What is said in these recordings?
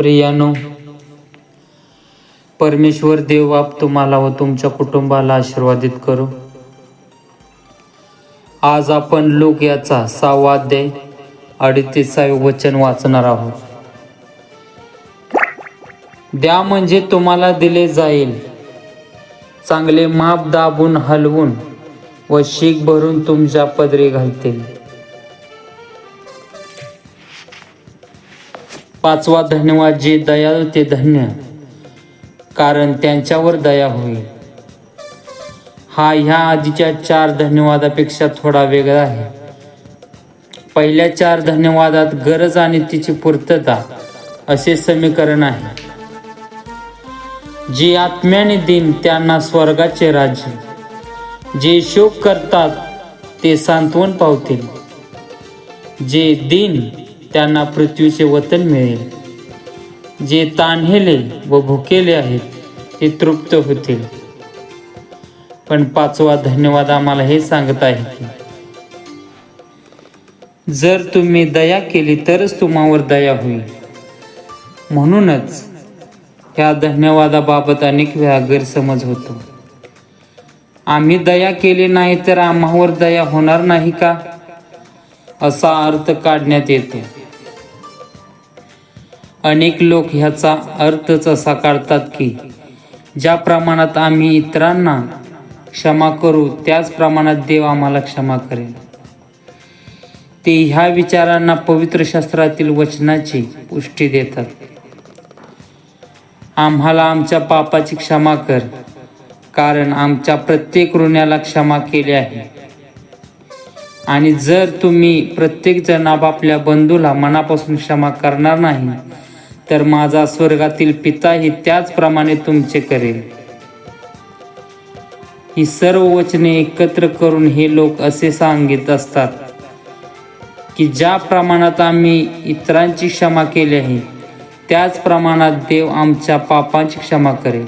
प्रियानो परमेश्वर देव बाप तुम्हाला व तुमच्या कुटुंबाला आशीर्वादित करू. आज आपण लोक याचा सहावा अध्याय अडतीसावे वचन वाचणार आहोत. द्या म्हणजे तुम्हाला दिले जाईल. चांगले माप दाबून हलवून व शीख भरून तुमच्या पदरी घालतील. पाचवा धन्यवाद जे दयाळू ते धन्य कारण त्यांच्यावर दया होईल. हा ह्या आधीच्या चार धन्यवादापेक्षा थोडा वेगळा आहे. पहिल्या चार धन्यवादात गरज आणि तिची पूर्तता असे समीकरण आहे. जे आत्म्याने दिन त्यांना स्वर्गाचे राज्य जे शोक करतात ते सांत्वन पावतील. जे दिन त्यांना पृथ्वीचे वतन मिळेल. जे तान्हेले व भुकेले आहेत ते तृप्त होतील. पण पाचवा धन्यवाद आम्हाला हे सांगत आहे की जर तुम्ही दया केली तरच तुम्हावर दया होईल. म्हणूनच ह्या धन्यवादाबाबत अनेक वेळा गैरसमज होतो. आम्ही दया केली नाही तर आम्हावर दया होणार नाही का? असा अर्थ काढण्यात येतो. अनेक लोक ह्याचा अर्थच असा काढतात की ज्या प्रमाणात आम्ही इतरांना क्षमा करू त्याच प्रमाणात देव आम्हाला क्षमा करेल. ते ह्या विचारांना पवित्र शास्त्रातील वचनाची पुष्टी देतात. आम्हाला आमच्या पापाची क्षमा कर कारण आमच्या प्रत्येक ऋण्याला क्षमा केली आहे. आणि जर तुम्ही प्रत्येक जण आपापल्या बंधूला मनापासून क्षमा करणार नाही तर माझा स्वर्गातील पिताही त्याचप्रमाणे तुमचे करेल. ही सर्व वचने एकत्र करून हे लोक असे सांगित असतात की ज्या प्रमाणात आम्ही इतरांची क्षमा केली आहे त्याच प्रमाणात देव आमच्या पापांची क्षमा करेल.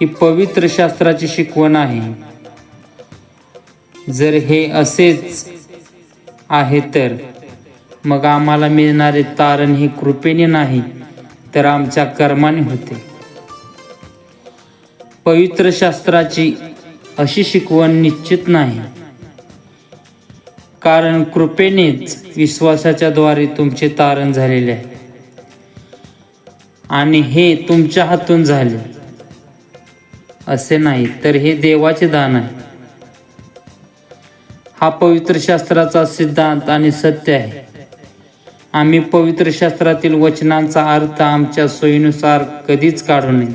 ही पवित्र शास्त्राची शिकवण आहे. जर हे असेच आहे तर मग आम्हाला मिळणारे तारण हे कृपेने नाही तर आमच्या कर्माने होते. पवित्र शास्त्राची अशी शिकवण निश्चित नाही. कारण कृपेनेच विश्वासाच्या द्वारे तुमचे तारण झालेले आहे. आणि हे तुमच्या हातून झाले. असे नाही तर हे देवाचे दान आहे. हा पवित्र शास्त्राचा सिद्धांत आणि सत्य आहे. आम्ही पवित्र शास्त्रातील वचनांचा अर्थ आमच्या सोयीनुसार कधीच काढू नये.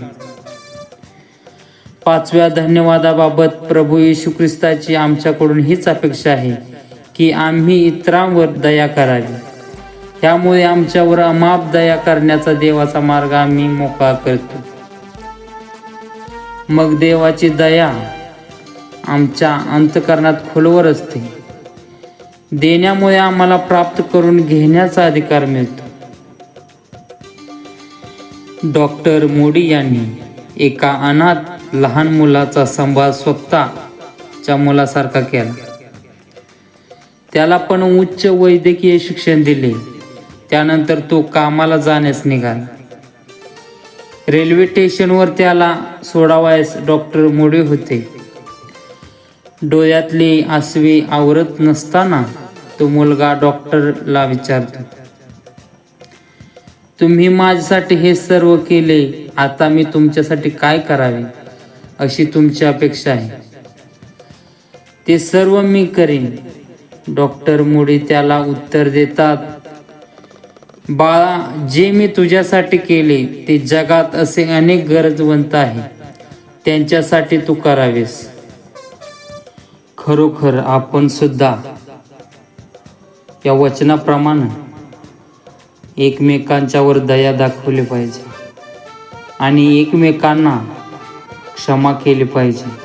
पाचव्या धन्यवादाबाबत प्रभू येशू ख्रिस्ताची आमच्याकडून हीच अपेक्षा आहे की आम्ही इतरांवर दया करावी. त्यामुळे आमच्यावर अमाप दया करण्याचा देवाचा मार्ग आम्ही मोकळा करतो. मग देवाची दया आमच्या अंतकरणात खोलवर असते. देण्यामुळे आम्हाला प्राप्त करून घेण्याचा अधिकार मिळतो. डॉक्टर मोडी यांनी एका अनाथ लहान मुलाचा संभाळ स्वतःच्या मुलासारखा केला. त्याला पण उच्च वैद्यकीय शिक्षण दिले. त्यानंतर तो कामाला जाण्यास निघाला. रेल्वे स्टेशनवर त्याला सोडावयास डॉक्टर मोडे होते. डोळ्यातली आसवी आवरत नसताना तो मुलगा डॉक्टरला विचारतो तुम्ही माझ्यासाठी हे सर्व केले आता मी तुमच्यासाठी काय करावे? अशी तुमची अपेक्षा आहे. ते सर्व मी करेन. डॉक्टर मुडी त्याला उत्तर देतात बाळा जे मी तुझ्यासाठी केले ते जगात असे अनेक गरजवंत आहे. त्यांच्यासाठी तू करावेस. खरोखर आपण सुद्धा या वचनाप्रमाणे एकमेकांच्यावर दया दाखवली पाहिजे आणि एकमेकांना क्षमा केली पाहिजे.